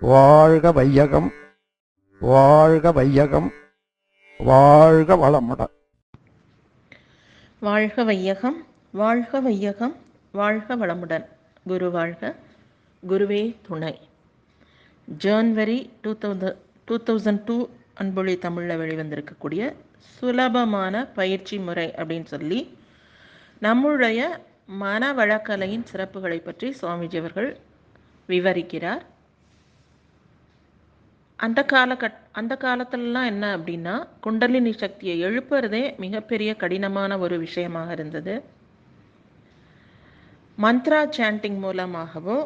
வாழ்க வையகம் வாழ்க வையகம் வாழ்க வளமுடன் வாழ்க வையகம் வாழ்க வையகம் வாழ்க வளமுடன். குரு வாழ்க குருவே துணை. January two thousand two thousand two அன்பொழி தமிழில் வெளிவந்திருக்கக்கூடிய சுலபமான பயிற்சி முறை அப்படின்னு சொல்லி நம்முடைய மன வழக்கலையின் சிறப்புகளை பற்றி சுவாமிஜி அவர்கள் விவரிக்கிறார். அந்த காலகட் அந்த காலத்துலலாம் என்ன அப்படின்னா குண்டலினி சக்தியை எழுப்புறதே மிகப்பெரிய கடினமான ஒரு விஷயமாக இருந்தது. மந்த்ரா சாண்டிங் மூலமாகவோ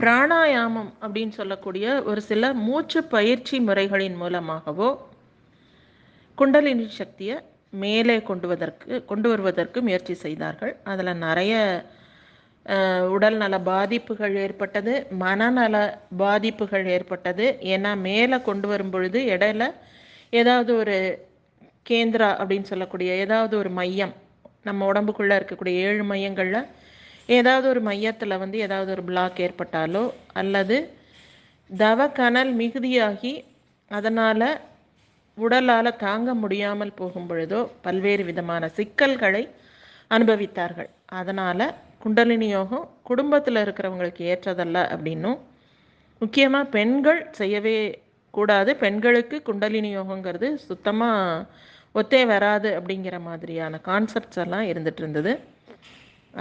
பிராணாயாமம் அப்படின்னு சொல்லக்கூடிய ஒரு சில மூச்சு பயிற்சி முறைகளின் மூலமாகவோ குண்டலினி சக்தியை மேலே கொண்டு வருவதற்கு கொண்டு வருவதற்கு முயற்சி செய்தார்கள். அதில் நிறைய உடல்நல உடல் நல பாதிப்புகள் ஏற்பட்டது மனநல பாதிப்புகள் ஏற்பட்டது. ஏன்னா மேலே கொண்டு வரும் பொழுது இடையில ஏதாவது ஒரு கேந்திரா அப்படின்னு சொல்லக்கூடிய ஏதாவது ஒரு மையம் நம்ம உடம்புக்குள்ளே இருக்கக்கூடிய ஏழு மையங்களில் ஏதாவது ஒரு மையத்தில் வந்து ஏதாவது ஒரு பிளாக் ஏற்பட்டாலோ அல்லது தவக்கனல் மிகுதியாகி அதனால் உடலால் தாங்க முடியாமல் போகும் பொழுதோ பல்வேறு விதமான சிக்கல்களை அனுபவித்தார்கள். அதனால் குண்டலினி யோகம் குடும்பத்தில் இருக்கிறவங்களுக்கு ஏற்றதல்ல அப்படின்னும். முக்கியமாக பெண்கள் செய்யவே கூடாது. பெண்களுக்கு குண்டலினி யோகங்கிறது சுத்தமாக ஒத்தே வராது அப்படிங்கிற மாதிரியான கான்செப்ட்ஸ் எல்லாம் இருந்துட்டு இருந்தது.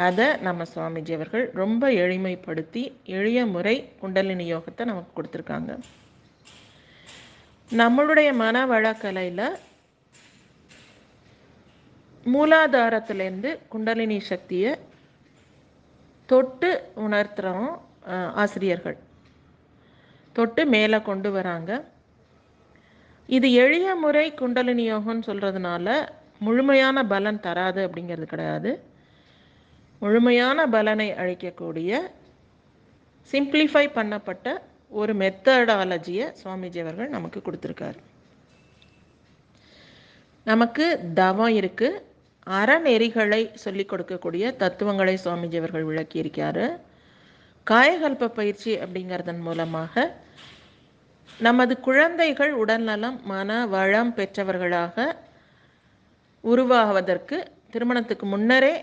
அதை நம்ம சுவாமிஜி அவர்கள் ரொம்ப எளிமைப்படுத்தி எளிய முறை குண்டலினி யோகத்தை நமக்கு கொடுத்துருக்காங்க. நம்மளுடைய மன வழக்கலையில் மூலாதாரத்திலேருந்து குண்டலினி சக்தியை தொட்டு உணர்த்துகிறோம் ஆசிரியர்கள். தொட்டு மேலே கொண்டு வராங்க. இது எளிய முறை குண்டலினி யோகம்னு சொல்கிறதுனால முழுமையான பலன் தராது அப்படிங்கிறது கிடையாது. முழுமையான பலனை அளிக்கக்கூடிய சிம்பிளிஃபை பண்ணப்பட்ட ஒரு மெத்தடாலஜியை சுவாமிஜி அவர்கள் நமக்கு கொடுத்துருக்காரு. நமக்கு தவம் இருக்குது அறநெறிகளை சொல்லிக் கொடுக்கக்கூடிய தத்துவங்களை சுவாமிஜி அவர்கள் விளக்கியிருக்காரு காயகல்ப பயிற்சி அப்படிங்கிறதன் மூலமாக நமது குழந்தைகள் உடல்நலம் மன வளம் பெற்றவர்களாக உருவாவதற்கு திருமணத்துக்கு முன்னரே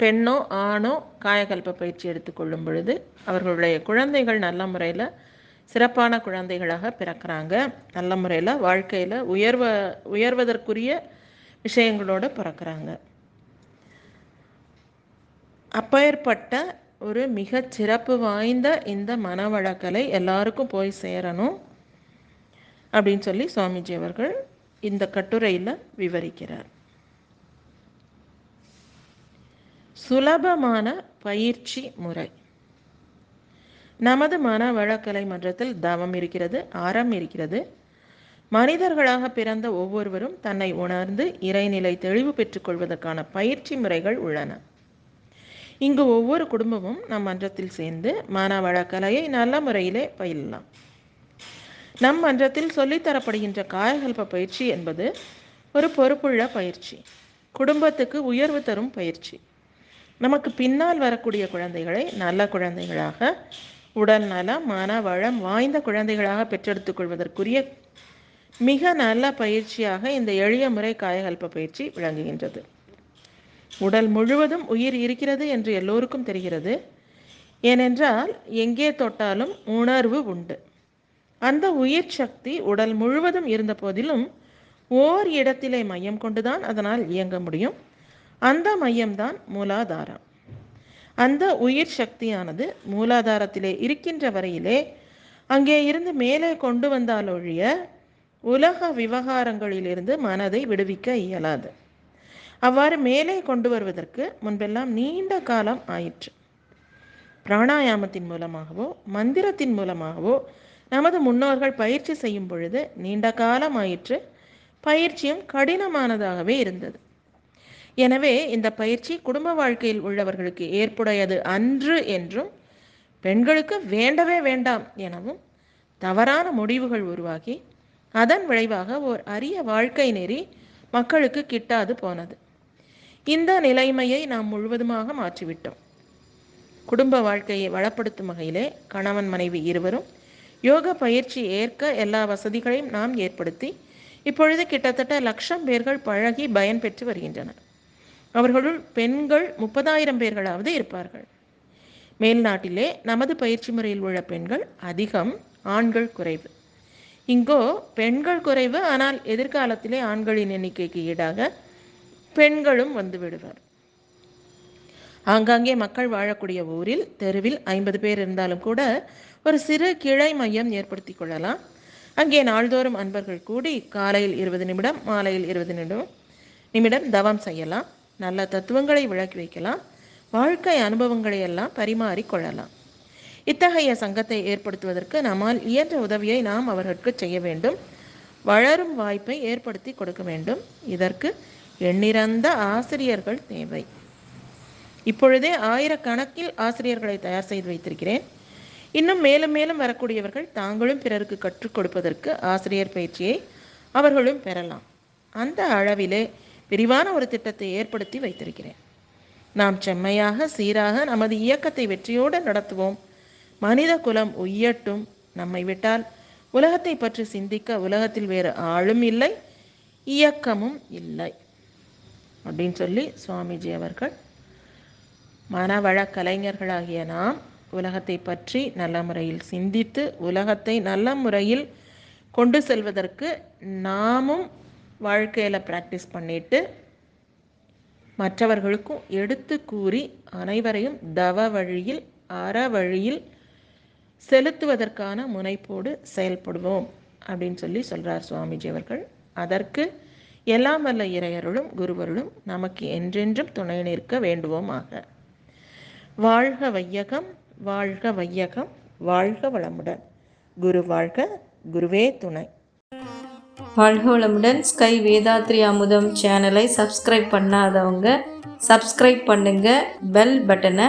பெண்ணோ ஆணோ காயகல்ப பயிற்சி எடுத்துக்கொள்ளும் பொழுது அவர்களுடைய குழந்தைகள் நல்ல முறையில் சிறப்பான குழந்தைகளாக பிறக்கிறாங்க. நல்ல முறையில் வாழ்க்கையில் உயர்வ உயர்வதற்குரிய விஷயங்களோடு பிறக்கிறாங்க. அப்பேற்பட்ட ஒரு மிகச் சிறப்பு வாய்ந்த இந்த மனவழக்கலை எல்லாருக்கும் போய் சேரணும் அப்படின்னு சொல்லி சுவாமிஜி அவர்கள் இந்த கட்டுரையில் விவரிக்கிறார். சுலபமான பயிற்சி முறை. நமது மன வழக்கலை மன்றத்தில் தவம் இருக்கிறது அறம் இருக்கிறது. மனிதர்களாக பிறந்த ஒவ்வொருவரும் தன்னை உணர்ந்து இறைநிலை தெளிவு பெற்றுக்கொள்வதற்கான பயிற்சி முறைகள் உள்ளன. இங்கு ஒவ்வொரு குடும்பமும் நம் மன்றத்தில் சேர்ந்து மானவள கலையை நல்ல முறையிலே பயிலலாம். நம் மன்றத்தில் சொல்லித்தரப்படுகின்ற காயகல்ப பயிற்சி என்பது ஒரு பொறுப்புள்ள பயிற்சி. குடும்பத்துக்கு உயர்வு தரும் பயிற்சி. நமக்கு பின்னால் வரக்கூடிய குழந்தைகளை நல்ல குழந்தைகளாக உடல் நலம் மன வளம் வாய்ந்த குழந்தைகளாக பெற்றெடுத்துக் கொள்வதற்குரிய மிக நல்ல பயிற்சியாக இந்த எளிய முறை காயகல்ப பயிற்சி விளங்குகின்றது. உடல் முழுவதும் உயிர் இருக்கிறது என்று எல்லோருக்கும் தெரிகிறது. ஏனென்றால் எங்கே தொட்டாலும் உணர்வு உண்டு. அந்த உயிர் சக்தி உடல் முழுவதும் இருந்த போதிலும் ஓர் இடத்திலே மையம் கொண்டுதான் அதனால் இயங்க முடியும். அந்த மையம்தான் மூலாதாரம். அந்த உயிர் சக்தியானது மூலாதாரத்திலே இருக்கின்ற வரையிலே அங்கே இருந்து மேலே கொண்டு வந்தாலொழிய உலக விவகாரங்களிலிருந்து மனதை விடுவிக்க இயலாது. அவ்வாறு மேலே கொண்டு வருவதற்கு முன்பெல்லாம் நீண்ட காலம் ஆயிற்று. பிராணாயாமத்தின் மூலமாகவோ மந்திரத்தின் மூலமாகவோ நமது முன்னோர்கள் பயிற்சி செய்யும் பொழுது நீண்ட காலம் ஆயிற்று. பயிற்சியும் கடினமானதாகவே இருந்தது. எனவே இந்த பயிற்சி குடும்ப வாழ்க்கையில் உள்ளவர்களுக்கு ஏற்புடையது அன்று என்றும் பெண்களுக்கு வேண்டவே வேண்டாம் எனவும் தவறான முடிவுகள் உருவாகி அதன் விளைவாக ஓர் அரிய வாழ்க்கை நெறி மக்களுக்கு கிட்டாது போனது. இந்த நிலைமையை நாம் முழுவதுமாக மாற்றிவிட்டோம். குடும்ப வாழ்க்கையை வளப்படுத்தும் வகையிலே கணவன் மனைவி இருவரும் யோக பயிற்சி ஏற்க எல்லா வசதிகளையும் நாம் ஏற்படுத்தி இப்பொழுது கிட்டத்தட்ட லட்சம் பேர்கள் பழகி பயன் பெற்று வருகின்றனர். அவர்களுள் பெண்கள் முப்பதாயிரம் பேர்களாவது இருப்பார்கள். மேல்நாட்டிலே நமது பயிற்சி முறையில் உள்ள பெண்கள் அதிகம் ஆண்கள் குறைவு. இங்கோ பெண்கள் குறைவு ஆனால் எதிர்காலத்திலே ஆண்களின் எண்ணிக்கைக்கு ஈடாக பெண்களும் வந்து விடுவர். ஆங்காங்கே மக்கள் வாழக்கூடிய ஊரில் தெருவில் ஐம்பது பேர் இருந்தாலும் கூட ஒரு சிறு கிளை மையம் ஏற்படுத்தி கொள்ளலாம். அங்கே நாள்தோறும் அன்பர்கள் கூடி காலையில் இருபது நிமிடம் மாலையில் இருபது நிமிடம் நிமிடம் தவம் செய்யலாம். நல்ல தத்துவங்களை விளக்கி வைக்கலாம். வாழ்க்கை அனுபவங்களை எல்லாம் பரிமாறிக்கொள்ளலாம் இத்தகைய சங்கத்தை ஏற்படுத்துவதற்கு நம்மால் இயன்ற உதவியை நாம் அவர்களுக்கு செய்ய வேண்டும். வளரும் வாய்ப்பை ஏற்படுத்தி கொடுக்க வேண்டும். இதற்கு எண்ணிறந்த ஆசிரியர்கள் தேவை. இப்பொழுதே ஆயிரக்கணக்கில் ஆசிரியர்களை தயார் செய்து வைத்திருக்கிறேன். இன்னும் மேலும் மேலும் வரக்கூடியவர்கள் தாங்களும் பிறருக்கு கற்றுக் கொடுப்பதற்கு ஆசிரியர் பயிற்சியை அவர்களும் பெறலாம். அந்த அளவிலே விரிவான ஒரு திட்டத்தை ஏற்படுத்தி வைத்திருக்கிறேன். நாம் செம்மையாக சீராக நமது இயக்கத்தை வெற்றியோடு நடத்துவோம். மனித குலம் உய்யட்டும் நம்மை விட்டால் உலகத்தை பற்றி சிந்திக்க உலகத்தில் வேறு ஆளும் இல்லை இயக்கமும் இல்லை. அப்படின்னு சொல்லி சுவாமிஜி அவர்கள் மனவள கலைஞர்களாகிய நாம் உலகத்தை பற்றி நல்ல முறையில் சிந்தித்து உலகத்தை நல்ல முறையில் கொண்டு செல்வதற்கு நாமும் வாழ்க்கையில் ப்ராக்டிஸ் பண்ணிட்டு மற்றவர்களுக்கும் எடுத்து கூறி அனைவரையும் தவ வழியில் அற வழியில் செலுத்துவதற்கான முனைப்போடு செயல்படுவோம் அப்படின்னு சொல்லி சொல்கிறார் சுவாமிஜி அவர்கள். அதற்கு எல்லாம் வல்ல இறையருளும் குருவருளும் நமக்கு என்றென்றும் துணை நிற்க வேண்டுவோமாக. வாழ்க வையகம் வாழ்க வையகம் வாழ்க வளமுடன். குரு வாழ்க குருவே துணை. வாழ்க வளமுடன். ஸ்கை வேதாத்ரி அமுதம் சேனலை சப்ஸ்கிரைப் பண்ணாதவங்க சப்ஸ்கிரைப் பண்ணுங்க. பெல் பட்டனை